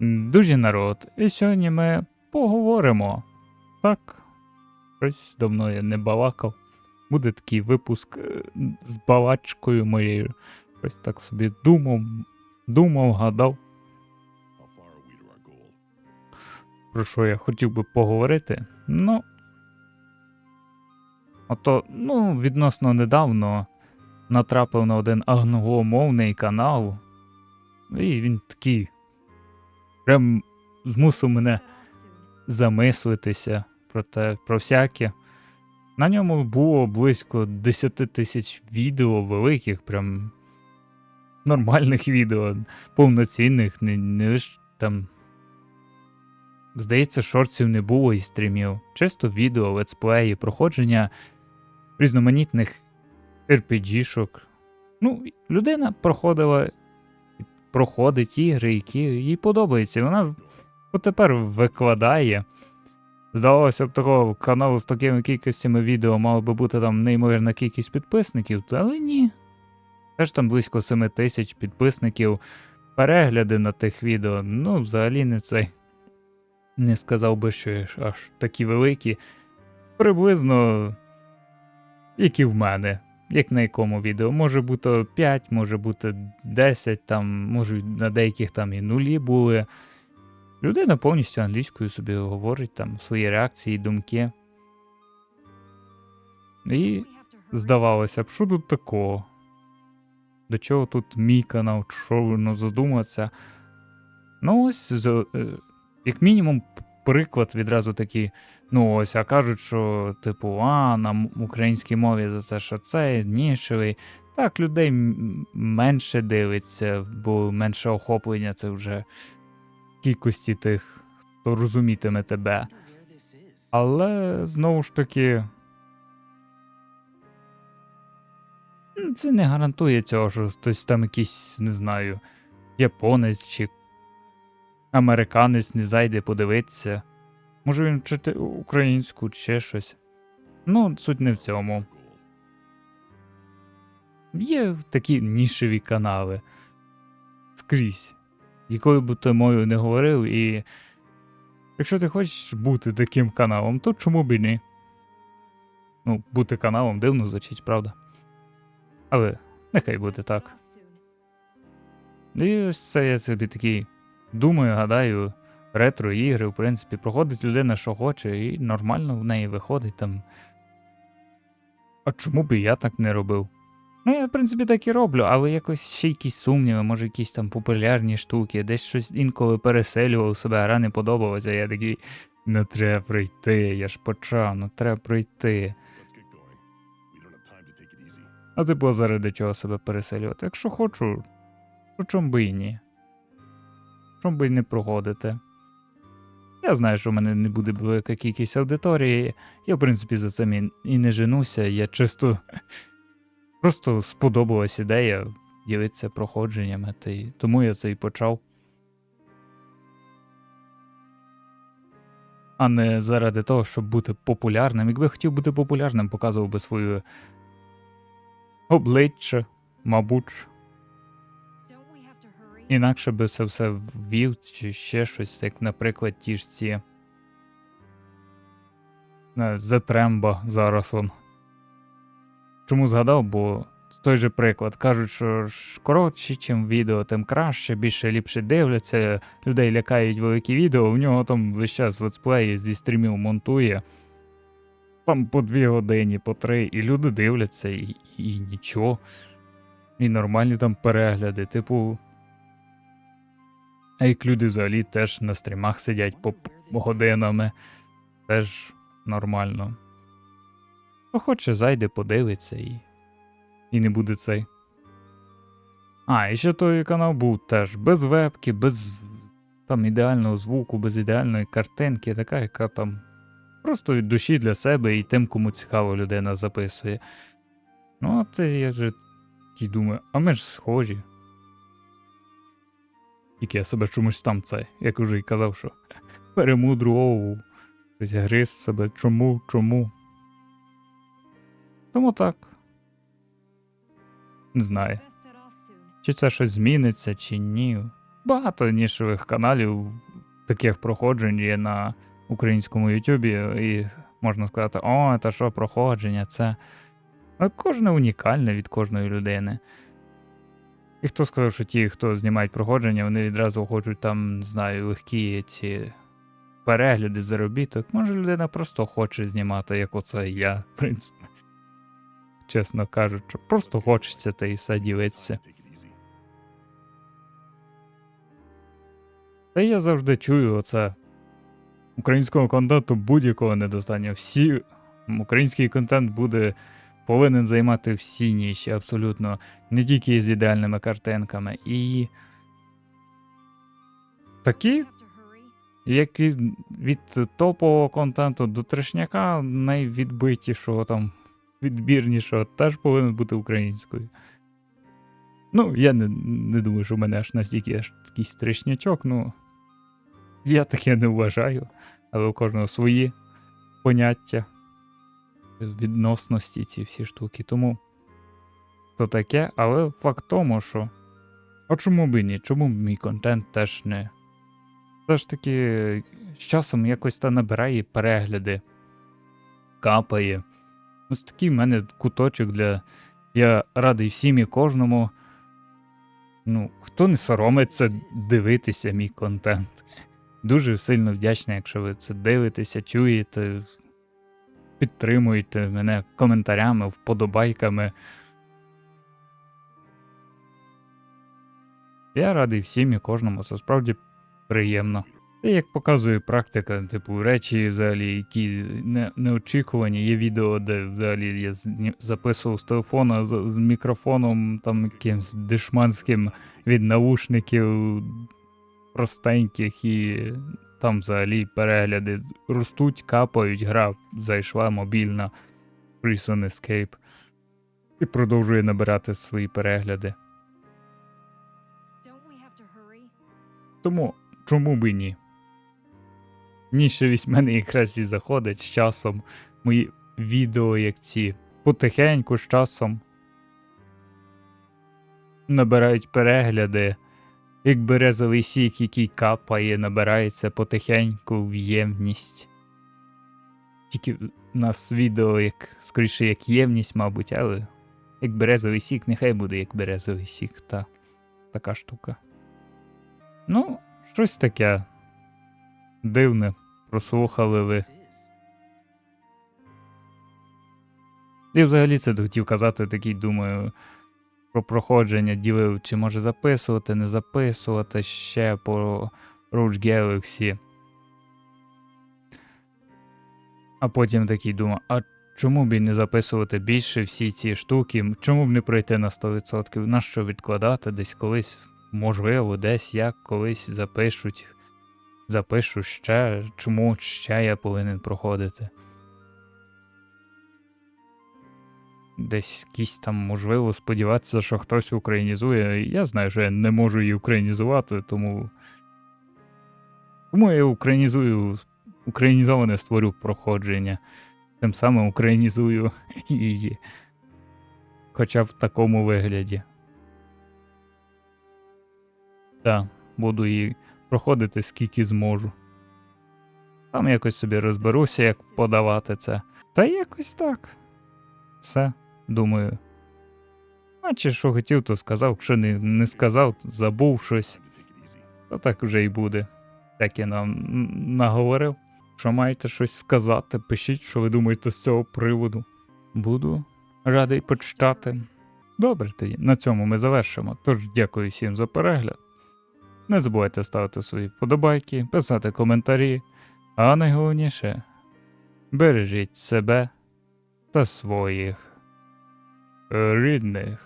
Дуже народ, і сьогодні ми поговоримо. Так, щось давно я не балакав. Буде такий випуск е, з балачкою моєю. Щось так собі думав, думав, гадав, про що я хотів би поговорити. Ну. Ото, ну, відносно недавно натрапив на один англомовний канал. І він такий. Прям змусив мене замислитися про те, про всяке. На ньому було близько 10 тисяч відео великих, прям нормальних відео, повноцінних, не, не там. Здається, шортів не було і стрімів. Чисто відео, летсплеї, проходження різноманітних RPG-шок. Ну, людина проходила, проходить ігри, які їй подобаються. Вона тепер викладає. Здавалося б, такого каналу з такими кількостями відео мало би бути там неймовірна кількість підписників, але ні. Теж там близько 7 тисяч підписників, перегляди на тих відео. Ну, взагалі не цей. Не сказав би, що аж- такі великі. Приблизно, як і в мене. Як на якому відео. Може бути 5, може бути 10, там, може на деяких там і нулі були. Людина повністю англійською собі говорить там свої реакції, думки. І здавалося б, що тут такого? До чого тут мій канал, що воно задуматися? Ну, ось, е, як мінімум, приклад відразу такий. Ну, ось, а кажуть, що, типу, а, на українській мові за це, що це нішевий. Так, людей менше дивиться, бо менше охоплення це вже кількості тих, хто розумітиме тебе. Але знову ж таки. Це не гарантує цього, що хтось там якийсь, не знаю, японець чи американець не зайде подивитися. Може він вчити українську чи щось. Ну, суть не в цьому. Є такі нішеві канали. Скрізь. Якою би ти мовою не говорив, і якщо ти хочеш бути таким каналом, то чому б і ні? Ну, бути каналом дивно звучить, правда? Але нехай буде так. І ось це я собі такий думаю, гадаю, ретро ігри, в принципі, проходить людина, що хоче, і нормально в неї виходить там. А чому б і я так не робив? Ну, я, в принципі, так і роблю, але якось ще якісь сумніви, може, якісь там популярні штуки, десь щось інколи переселював себе, гра не подобалося, я такий. Не треба пройти, я ж почав, ну треба пройти. А типу, заради чого себе переселювати? Якщо хочу, то чом би і ні. І не проходити. Я знаю, що в мене не буде велика кількість аудиторії. Я, в принципі, за цим і, не женуся. Я чисто просто сподобалась ідея ділитися проходженнями, тому я це і почав. А не заради того, щоб бути популярним. Якби хотів бути популярним, показував би свою обличчя, мабуть. Інакше би це все ввів чи ще щось, як, наприклад, ті ж ці. е, The Тремба зараз он. Чому згадав, бо той же приклад. Кажуть, що коротше, чим відео, тим краще, більше ліпше дивляться, людей лякають великі відео, в нього там весь час летсплеї зі стрімів монтує. Там по дві години, по три, і люди дивляться, і, і нічого. І нормальні там перегляди. Типу, а як люди взагалі теж на стрімах сидять по годинами. Теж нормально. Хто хоче, зайде, подивиться і. І не буде цей. А, і ще той канал був теж без вебки, без там ідеального звуку, без ідеальної картинки, така, яка там просто від душі для себе і тим, кому цікаво людина записує. Ну, от я вже такий думаю, а ми ж схожі. Тільки я себе чомусь там це, як уже й казав, що перемудрував, щось гриз себе, чому, чому. Тому так. Не знаю, чи це щось зміниться, чи ні. багато нішевих каналів таких проходжень є на українському Ютубі, і можна сказати, о, та що проходження, це. Кожне унікальне від кожної людини. І хто сказав, що ті, хто знімають проходження, вони відразу хочуть там, не знаю, легкі ці перегляди, заробіток. Може, людина просто хоче знімати, як оце я, в принципі. Чесно кажучи, просто хочеться та it easy. Та я завжди чую оце. Українського контенту будь-якого недостатньо. Всі український контент буде повинен займати всі ніші, абсолютно, не тільки з ідеальними картинками. І такі, як і від топового контенту до трешняка, найвідбитішого там, відбірнішого, теж повинен бути українською. Ну, я не, не думаю, що в мене аж настільки аж якийсь трешнячок, ну. Я таке не вважаю, але у кожного свої поняття відносності ці всі штуки. Тому то таке, але факт тому, що. А чому б і ні? Чому б мій контент теж не. Все ж таки, з часом якось та набирає перегляди, капає. Ось такий в мене куточок для. Я радий всім і кожному. Ну, хто не соромиться дивитися мій контент. Дуже сильно вдячний, якщо ви це дивитеся, чуєте, підтримуєте мене коментарями, вподобайками. Я радий всім і кожному, це справді приємно. І як показує практика, типу, речі, взагалі, які не, неочікувані. Є відео, де взагалі я записував з телефона з, з мікрофоном, там якимсь дешманським від навушників простеньких, і там взагалі перегляди ростуть, капають, гра зайшла мобільна Prison Escape і продовжує набирати свої перегляди. Тому чому б і ні? Нішевість в мене якраз і заходить з часом. Мої відео, як ці, потихеньку з часом набирають перегляди. Як березовий сік, який капає, набирається потихеньку в ємність. Тільки в нас відео як скоріше як ємність, мабуть, але як березовий сік, нехай буде як березовий сік, та така штука. Ну, щось таке. Дивне, прослухали ви. І взагалі це хотів казати, такий, думаю, про проходження ділив, чи може записувати, не записувати ще по Rouge Galaxy. А потім такий думаю, а чому б і не записувати більше всі ці штуки? Чому б не пройти на 100%? На що відкладати десь колись, можливо, десь як колись запишуть. Запишу ще, чому ще я повинен проходити. Десь якісь там, можливо, сподіватися, що хтось українізує. Я знаю, що я не можу її українізувати, тому. Тому я українізую, українізоване створю проходження. Тим самим українізую її. Хоча в такому вигляді. Так, буду її проходити скільки зможу. Там якось собі розберуся, як подавати це. Та якось так. Все, думаю. Наче що хотів, то сказав, якщо не, не сказав, забув щось, то так вже і буде. Так я нам наговорив. Що маєте щось сказати, пишіть, що ви думаєте з цього приводу. Буду радий почитати. Добре, тоді на цьому ми завершимо. Тож дякую всім за перегляд. Не забувайте ставити свої вподобайки, писати коментарі, а найголовніше бережіть себе та своїх рідних.